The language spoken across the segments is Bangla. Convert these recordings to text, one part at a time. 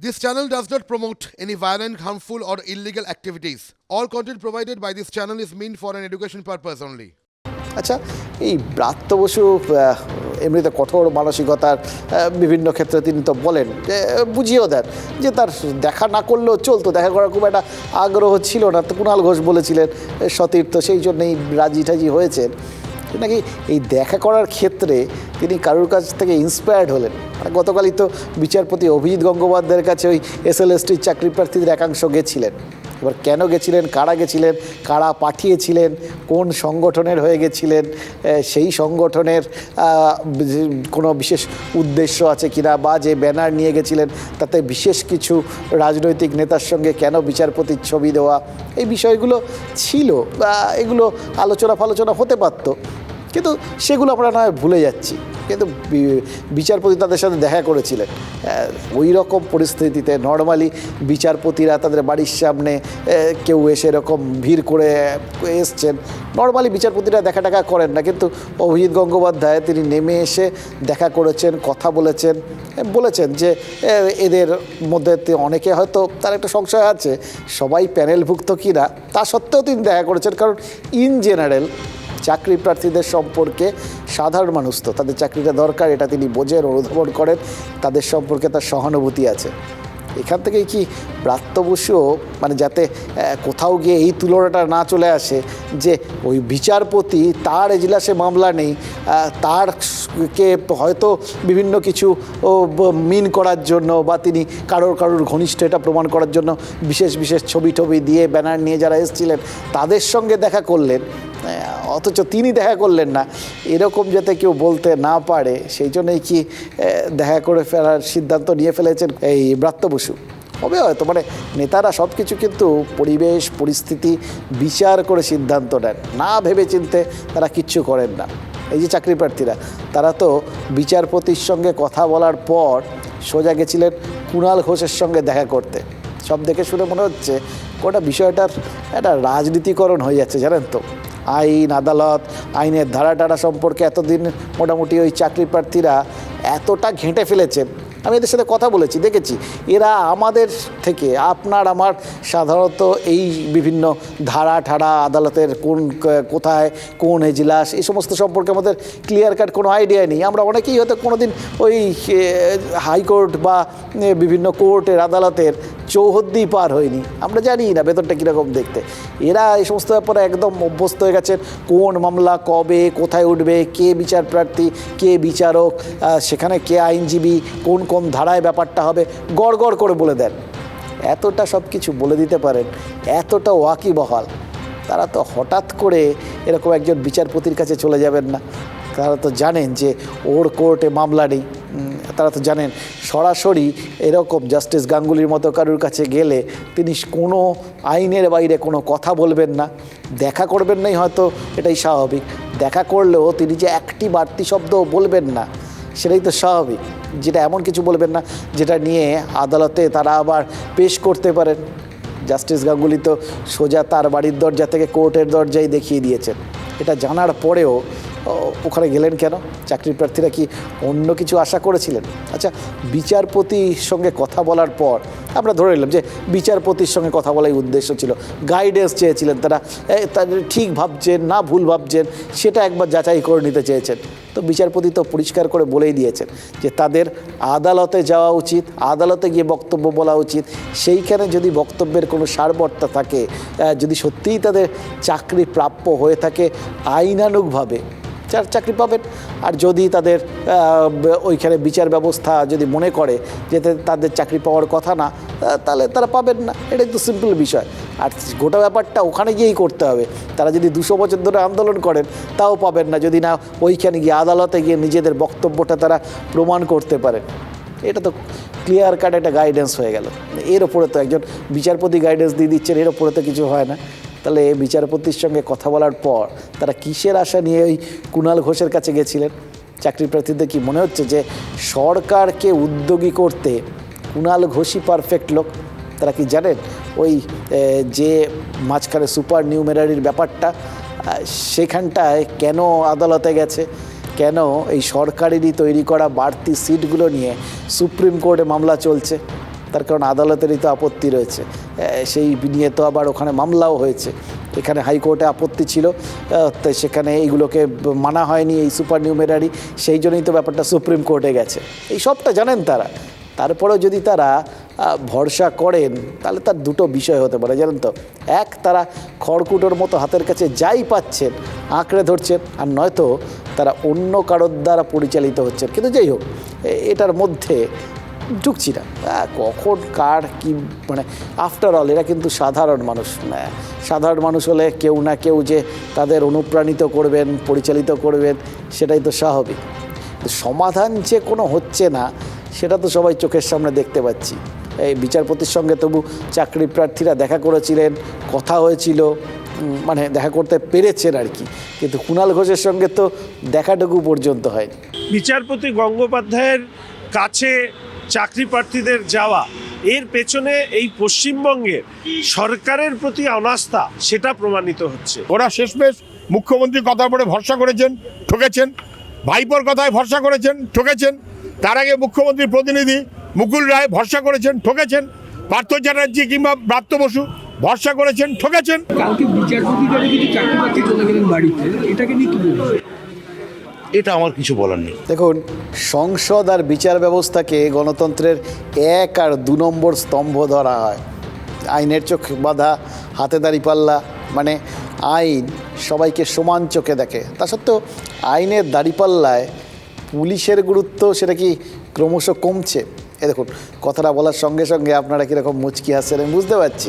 This channel does not promote any violent, harmful, or illegal activities. All content provided by this channel is meant for an education purpose only. আচ্ছা এই ব্রাত্য বসু এমনিতে কঠোর মানসিকতার বিভিন্ন ক্ষেত্রে তিনি তো বলেন যে বুঝিয়েও দেন যে তার দেখা না করলেও চলতো দেখা করার খুব একটা আগ্রহ ছিল না তো কুণাল ঘোষ বলেছিলেন সতীর্থ সেই জন্যই রাজি টাজি হয়েছেন নাকি এই দেখা করার ক্ষেত্রে তিনি কারোর কাছ থেকে ইন্সপায়ার্ড হলেন? গতকালই তো বিচারপতি অভিজিৎ গঙ্গোপাধ্যায়ের কাছে ওই এস এল এসএলএসটির চাকরি প্রার্থীদের একাংশ গেছিলেন। এবার কেন গেছিলেন, কারা গেছিলেন, কারা পাঠিয়েছিলেন, কোন সংগঠনের হয়ে গেছিলেন সেই সংগঠনের কোনো বিশেষ উদ্দেশ্য আছে কিনা বা যে ব্যানার নিয়ে গেছিলেন, তাতে বিশেষ কিছু রাজনৈতিক নেতার সঙ্গে কেন বিচারপতির ছবি দেওয়া, এই বিষয়গুলো ছিল এগুলো আলোচনা ফালোচনা হতে পারতো। কিন্তু সেগুলো আমরা নয় ভুলে যাচ্ছি। কিন্তু বিচারপতি তাদের সাথে দেখা করেছিলেন। ওই রকম পরিস্থিতিতে নর্মালি বিচারপতিরা তাদের বাড়ির সামনে কেউ এসে এরকম ভিড় করে এসছেন। নর্মালি বিচারপতিরা দেখা টাকা করেন না, কিন্তু অভিজিৎ গঙ্গোপাধ্যায় তিনি নেমে এসে দেখা করেছেন, কথা বলেছেন বলেছেন যে এদের মধ্যে অনেকে হয়তো তার একটা সংশয় আছে, সবাই প্যানেলভুক্ত কিনা, তা সত্ত্বেও তিনি দেখা করেছেন। কারণ ইন জেনারেল চাকরি প্রার্থীদের সম্পর্কে সাধারণ মানুষ তো, তাদের চাকরিটা দরকার, এটা তিনি বোঝেন, অনুধাবন করেন, তাদের সম্পর্কে তার সহানুভূতি আছে। এখান থেকেই কি ব্রাত্য মানে যাতে কোথাও গিয়ে এই তুলনাটা না চলে আসে, যে ওই বিচারপতি তার এজলাসে মামলা নেই তার কে হয়তো বিভিন্ন কিছু মিন করার জন্য বা তিনি কারোর কারোর ঘনিষ্ঠ এটা প্রমাণ করার জন্য বিশেষ বিশেষ ছবি টবি দিয়ে ব্যানার নিয়ে যারা এসেছিলেন, তাদের সঙ্গে দেখা করলেন। অথচ তিনি দেখা করলেন না। এরকম যাতে কেউ বলতে না পারে, সেই জন্যই কি দেখা করে ফেলার সিদ্ধান্ত নিয়ে ফেলেছেন এই ব্রাত্য বসু। হবে হয়তো মানে নেতারা সব কিছু কিন্তু পরিবেশ, পরিস্থিতি, বিচার করে সিদ্ধান্ত নেন। না ভেবে চিনতে তারা কিচ্ছু করেন না। এই যে চাকরি প্রার্থীরা, তারা তো বিচারপতির সঙ্গে কথা বলার পর সোজা গেছিলেন কুণাল ঘোষের সঙ্গে দেখা করতে। সব দেখে শুনে মনে হচ্ছে, গোটা বিষয়টার একটা রাজনীতিকরণ হয়ে যাচ্ছে, জানেন তো? আইন, আদালত, আইনের ধারা টারা সম্পর্কে এতদিন মোটামুটি ওই চাকরি প্রার্থীরা এতটা ঘেঁটে ফেলেছেন। আমি এদের সাথে কথা বলেছি, দেখেছি। এরা আমাদের থেকে, আপনার, আমার, সাধারণত এই বিভিন্ন ধারা, ঠাড়া, আদালতের কোন, কোথায়, কোন এজলাস, এই সমস্ত সম্পর্কে আমাদের ক্লিয়ার কাট কোনো আইডিয়া নেই। আমরা অনেকেই হয়তো কোনোদিন ওই হাইকোর্ট বা বিভিন্ন কোর্টের, আদালতের চৌহদ্দি পার হয়নি। আমরা জানি না বেতনটা কীরকম দেখতে। এরা এই সমস্ত ব্যাপারে একদম অভ্যস্ত হয়ে গেছেন। কোন মামলা, কবে, কোথায় উঠবে, কে বিচার প্রার্থী, কে বিচারক সেখানে কে আইনজীবী, কোন কোন ধারায় ব্যাপারটা হবে, গড় গড় করে বলে দেন। এতটা সব কিছু বলে দিতে পারেন, এতটা ওয়াকিবহাল। তারা তো হঠাৎ করে এরকম একজন বিচারপতির কাছে চলে যাবেন না। তারা তো জানেন যে ওর কোর্টে মামলা নেই। তারা তো জানেন, সরাসরি এরকম জাস্টিস গাঙ্গুলির মতো কারুর কাছে গেলে তিনি কোনো আইনের বাইরে কোনো কথা বলবেন না। দেখা করবেন নাই হয়তো, এটাই স্বাভাবিক। দেখা করলেও তিনি যে একটি বাড়তি শব্দ বলবেন না, সেটাই তো স্বাভাবিক। যেটা এমন কিছু বলবেন না, যেটা নিয়ে আদালতে তারা আবার পেশ করতে পারেন। জাস্টিস গাঙ্গুলি তো সোজা তার বাড়ির দরজা থেকে কোর্টের দরজায় দেখিয়ে দিয়েছেন। এটা জানার পরেও ওখানে গেলেন কেন? চাকরি প্রার্থীরা কি অন্য কিছু আশা করেছিলেন? আচ্ছা বিচারপতির সঙ্গে কথা বলার পর আমরা ধরে নিলাম যে বিচারপতির সঙ্গে কথা বলাই উদ্দেশ্য ছিল। গাইডেন্স চেয়েছিলেন তারা। ঠিক ভাবছেন, না ভুল ভাবছেন, সেটা একবার যাচাই করে নিতে চেয়েছেন। তো বিচারপতি তো পরিষ্কার করে বলেই দিয়েছেন যে তাদের আদালতে যাওয়া উচিত, আদালতে গিয়ে বক্তব্য বলা উচিত। সেইখানে যদি বক্তব্যের কোনো সারবর্তা থাকে যদি সত্যিই তাদের চাকরি প্রাপ্য হয়ে থাকে, আইনানুগভাবে চাকরি পাবেন। আর যদি তাদের ওইখানে বিচার ব্যবস্থা যদি মনে করে যে তাদের চাকরি পাওয়ার কথা না তাহলে তারা পাবেন না। এটাই তো সিম্পল বিষয়। আর গোটা ব্যাপারটা ওখানে গিয়েই করতে হবে। তারা যদি দুশো বছর ধরে আন্দোলন করেন, তাও পাবেন না। যদি না, ওইখানে গিয়ে আদালতে গিয়ে নিজেদের বক্তব্যটা তারা প্রমাণ করতে পারেন। এটা তো ক্লিয়ার কাট একটা গাইডেন্স হয়ে গেল। এর ওপরে তো একজন বিচারপতি গাইডেন্স দিয়ে দিচ্ছেন, এর ওপরে তো কিছু হয় না। তাহলে বিচারপতির সঙ্গে কথা বলার পর তারা কিসের আশা নিয়ে ওই কুণাল ঘোষের কাছে গেছিলেন? চাকরি প্রার্থীদের কি মনে হচ্ছে যে সরকারকে উদ্যোগী করতে কুণাল ঘোষই পারফেক্ট লোক? তারা কি জানেন ওই যে মাঝখানে সুপার নিউমেরারির ব্যাপারটা সেখানটায় কেন আদালতে গেছে? কেন এই সরকারেরই তৈরি করা বাড়তি সিটগুলো নিয়ে সুপ্রিম কোর্টে মামলা চলছে? তার কারণ আদালতেরই তো আপত্তি রয়েছে। সেই নিয়ে তো আবার ওখানে মামলাও হয়েছে। এখানে হাইকোর্টে আপত্তি ছিল তো সেখানে এইগুলোকে মানা হয়নি এই সুপার নিউমেরারি, সেই জন্যই তো ব্যাপারটা সুপ্রিম কোর্টে গেছে। এই সবটা জানেন তারা। তারপরেও যদি তারা ভরসা করেন, তাহলে তার দুটো বিষয় হতে পারে, জানেন তো। এক, তারা খড়কুটোর মতো হাতের কাছে যাই পাচ্ছেন, আঁকড়ে ধরছেন, আর নয়তো তারা অন্য কারোর দ্বারা পরিচালিত হচ্ছেন। কিন্তু যাই হোক এটার মধ্যে ঢুকছি না। কখন কার কি মানে আফটার অল এরা কিন্তু সাধারণ মানুষ সাধারণ মানুষ হলে কেউ না কেউ যে তাদের অনুপ্রাণিত করবেন, পরিচালিত করবেন, সেটাই তো স্বাভাবিক। সমাধান যে কোনো হচ্ছে না, সেটা তো সবাই চোখের সামনে দেখতে পাচ্ছি। এই বিচারপতির সঙ্গে তবু চাকরি প্রার্থীরা দেখা করেছিলেন, কথা হয়েছিল মানে দেখা করতে পেরেছেন আর কি। কিন্তু কুণাল ঘোষের সঙ্গে তো দেখাটুকু পর্যন্ত হয়নি। বিচারপতি গঙ্গোপাধ্যায়ের কাছে চাকরি প্রার্থীদের যাওয়া এর পেছনে এই পশ্চিমবঙ্গের সরকারের প্রতি অনাস্থা সেটা প্রমাণিত হচ্ছে। ওরা শেষমেশ মুখ্যমন্ত্রীর কথার উপরে ভরসা করেছেন ঠকেছেন। ভাইপোর কথায় ভরসা করেছেন ঠকেছেন। তার আগে মুখ্যমন্ত্রীর প্রতিনিধি মুকুল রায় ভরসা করেছেন ঠকেছেন। পার্থ চ্যাটার্জি কিংবা ব্রাত্য বসু ভরসা করেছেন ঠকেছেন। কালকে বিচারপতি যারা কিছু চাকরি বাকরি চলে গেলেন বাড়িতে এটাকে নিয়ে এটা আমার কিছু বলার নেই। দেখুন, সংসদ আর বিচার ব্যবস্থাকে গণতন্ত্রের এক আর দু নম্বর স্তম্ভ ধরা হয়। আইনের চোখ বাঁধা, হাতে দাঁড়ি পাল্লা মানে আইন সবাইকে সমান চোখে দেখে। তা সত্ত্বেও আইনের দাঁড়িপাল্লায় পুলিশের গুরুত্ব সেটা কি ক্রমশ কমছে? এ দেখুন, কথাটা বলার সঙ্গে সঙ্গে আপনারা কীরকম মুচকি হাসছেন আমি বুঝতে পারছি।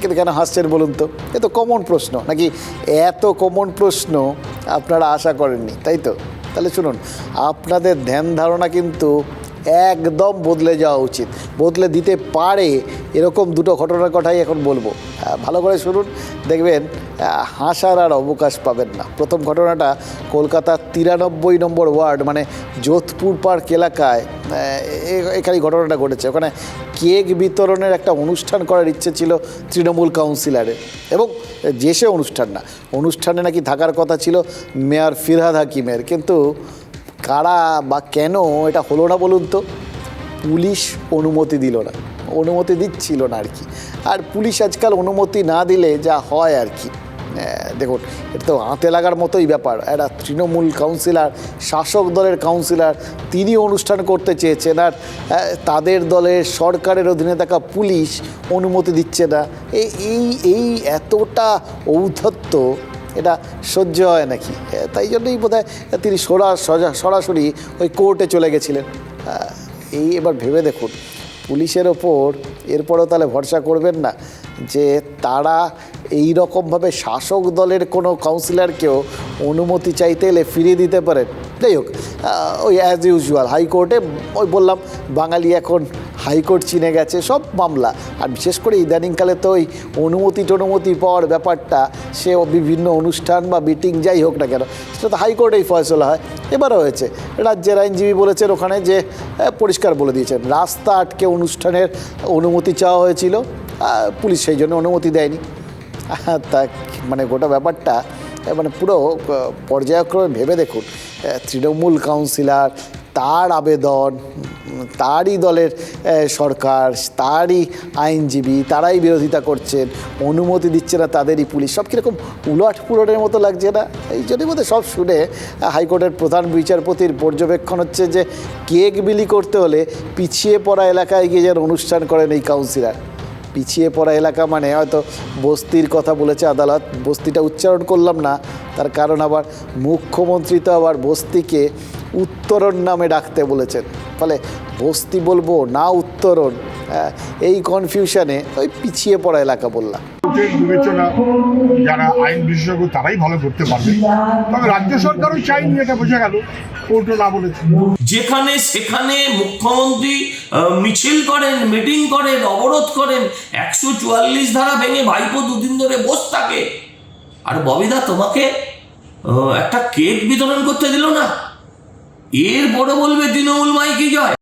কিন্তু কেন হাসছেন বলুন তো? এ তো কমন প্রশ্ন, নাকি এত কমন প্রশ্ন আপনারা আশা করেননি, তাই তো? তাহলে শুনুন, আপনাদের ধ্যান ধারণা কিন্তু একদম বদলে যাওয়া উচিত, বদলে দিতে পারে এরকম দুটো ঘটনার কথাই এখন বলব। ভালো করে শুনুন, দেখবেন হাসার আর অবকাশ পাবেন না। প্রথম ঘটনাটা কলকাতার তিরানব্বই নম্বর ওয়ার্ড মানে যোধপুর পার্ক এলাকায় এখানে ঘটনাটা ঘটেছে। ওখানে কেক বিতরণের একটা অনুষ্ঠান করার ইচ্ছে ছিল তৃণমূল কাউন্সিলরের। এবং যে সে অনুষ্ঠান না, অনুষ্ঠানে নাকি থাকার কথা ছিল মেয়র ফিরহাদ হাকিমের। কিন্তু কারা বা কেন এটা হলো না বলুন তো? পুলিশ অনুমতি দিল না। অনুমতি দিচ্ছিল না আর কি। আর পুলিশ আজকাল অনুমতি না দিলে যা হয় আর কি। দেখুন, এটা তো হাতে লাগার মতোই ব্যাপার। একটা তৃণমূল কাউন্সিলর, শাসক দলের কাউন্সিলর, তিনি অনুষ্ঠান করতে চেয়েছেন আর তাদের দলের সরকারের অধীনে থাকা পুলিশ অনুমতি দিচ্ছে না। এই এই এতটা ঔদ্ধত্য, এটা সহ্য হয় নাকি? তাই জন্যই বোধ হয় তিনি সরা সরাসরি ওই কোর্টে চলে গেছিলেন। এই এবার ভেবে দেখুন, পুলিশের ওপর এরপরও তাহলে ভরসা করবেন না। যে তারা এই রকমভাবে শাসক দলের কোনো কাউন্সিলরকেও অনুমতি চাইতে এলে ফিরিয়ে দিতে পারেন। যাই হোক ওই অ্যাজ ইউজুয়াল হাইকোর্টে ওই বললাম, বাঙালি এখন হাইকোর্ট চিনে গেছে, সব মামলা। আর বিশেষ করে ইদানিংকালে তো ওই অনুমতি টনুমতি পাওয়ার ব্যাপারটা, সে বিভিন্ন অনুষ্ঠান বা মিটিং যাই হোক না কেন, সেটা তো হাইকোর্টেই ফয়সলা হয়। এবারও হয়েছে। রাজ্যের আইনজীবী বলেছেন ওখানে যে পরিষ্কার বলে দিয়েছেন, রাস্তা আটকে অনুষ্ঠানের অনুমতি চাওয়া হয়েছিল। পুলিশ সেই জন্য অনুমতি দেয়নি। তা মানে গোটা ব্যাপারটা মানে পুরো পর্যায়ক্রমে ভেবে দেখুন তৃণমূল কাউন্সিলর, তার আবেদন, তারই দলের সরকার, তারই আইনজীবী, তারাই বিরোধিতা করছেন, অনুমতি দিচ্ছে না তাদেরই পুলিশ, সব কীরকম উলট পুলটের মতো লাগছে না? এই জন্যই বোধহয় সব শুনে হাইকোর্টের প্রধান বিচারপতির পর্যবেক্ষণ হচ্ছে যে, কেক বিলি করতে হলে পিছিয়ে পড়া এলাকায় গিয়ে যেন অনুষ্ঠান করেন এই কাউন্সিলর। পিছিয়ে পড়া এলাকা মানে হয়তো বস্তির কথা বলেছে আদালত। বস্তিটা উচ্চারণ করলাম না তার কারণ আবার মুখ্যমন্ত্রী তো আবার বস্তিকে উত্তরণ নামে ডাকতে বলেছেন। ফলে বস্তি বলব না উত্তরণ আহ, এই কনফিউশনে ওই পিছিয়ে পড়া এলাকা বললাম। কোর্টের বিবেচনা, যারা আইন বিশেষজ্ঞ, তারাই ভালো করতে পারবে। তবে রাজ্য সরকারও চাইনি, এটা বোঝা গেল। কোর্টও না বলেছে। যেখানে সেখানে মুখ্যমন্ত্রী মিছিল করেন, মিটিং করেন, অবরোধ করেন, একশো চুয়াল্লিশ ধারা ভেঙে ভাইপো দুদিন ধরে বস থাকে। আর ববিদা, তোমাকে একটা কেক বিতরণ করতে দিল না? এর পরে বলবে, তৃণমূল মাইকি জয়।